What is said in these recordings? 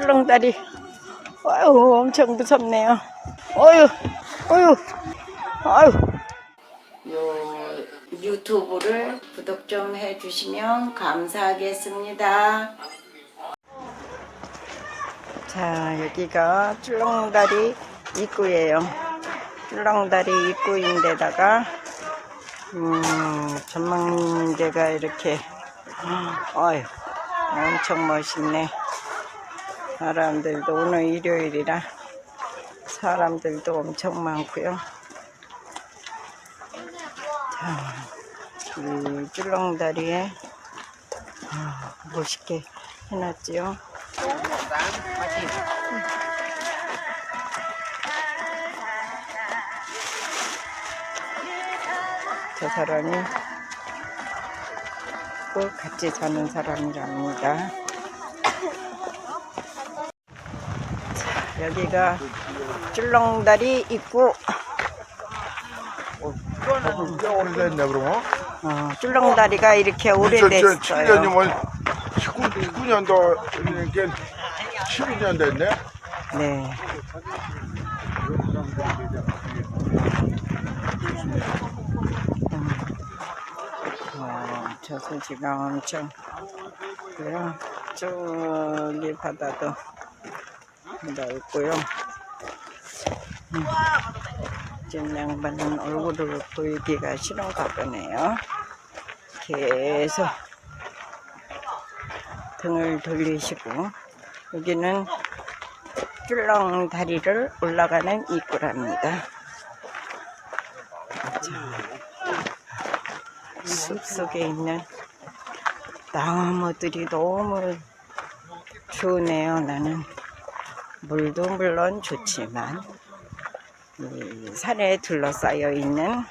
줄렁다리. 아유, 엄청 무섭네요. 어유, 어유, 아유. 요 유튜브를 구독 좀 해주시면 감사하겠습니다. 자, 여기가 줄렁다리 입구예요. 줄렁다리 입구인데다가 음, 전망대가 이렇게 어휴, 엄청 멋있네. 사람들도 오늘 일요일이라 사람들도 엄청 많고요. 자, 이 줄렁다리에 아, 멋있게 해놨지요. 저 사람이 꼭 같이 사는 사람이랍니다. 자, 여기가 줄렁다리 입구. 꽤 오래됐네 그러면 어, 줄렁다리가 이렇게 2007년이면 오래됐어요. 19, 19년도 그러니까 12년 됐네 네. 음. 와, 저수지가 엄청 그요 저기 바다도 넓고요. 음. 지금 양반은 얼굴을 보이기가 싫은가 보네요. 계속 등을 돌리시고 여기는 줄렁 다리를 올라가는 입구랍니다. 숲 속에 있는 나무들이 너무 좋네요. 나는 물도 물론 좋지만 이 산에 둘러싸여 있는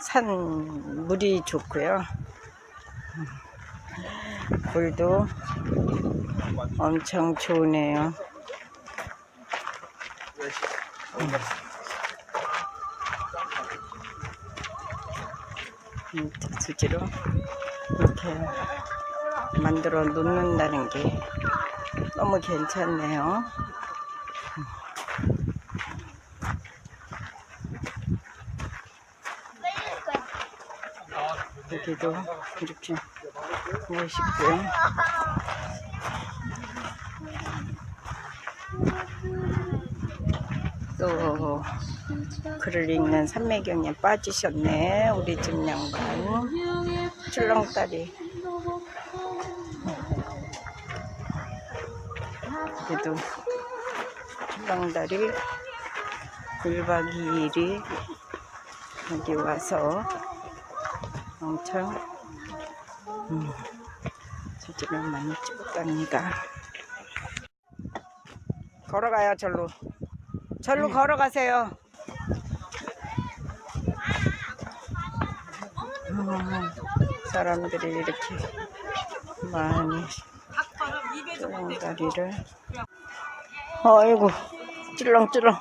산 물이 좋고요. 물도 엄청 좋네요. 음, 수지로 이렇게 만들어 놓는다는 게 너무 괜찮네요. 여기도 이렇게 멋있고요. 또 글을 읽는 산매경에 빠지셨네 우리 집 양반 출렁다리 그래도 출렁다리 1박 2일이 여기 와서 엄청 음, 사진을 많이 찍었답니다. 걸어가요 절로. 절로 걸어가세요. 음, 사람들이 이렇게 많이 찔렁다리를 아이고 찔렁찔렁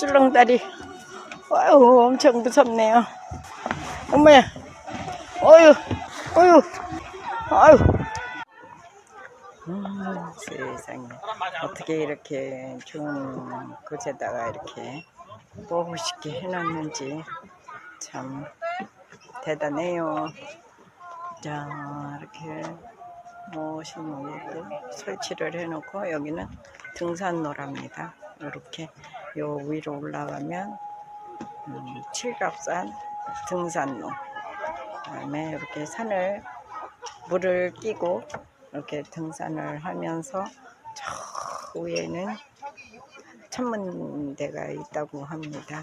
찔렁다리 아유 엄청 무섭네요. 엄마야 어유 어유 아유 음, 세상에 어떻게 이렇게 좋은 곳에다가 이렇게 멋있게 해놨는지 참 대단해요. 자 이렇게 것도 설치를 해놓고 여기는 등산로랍니다. 이렇게 요 위로 올라가면 음, 칠갑산 등산로 그다음에 이렇게 산을 물을 끼고 이렇게 등산을 하면서 저 위에는 천문대가 있다고 합니다.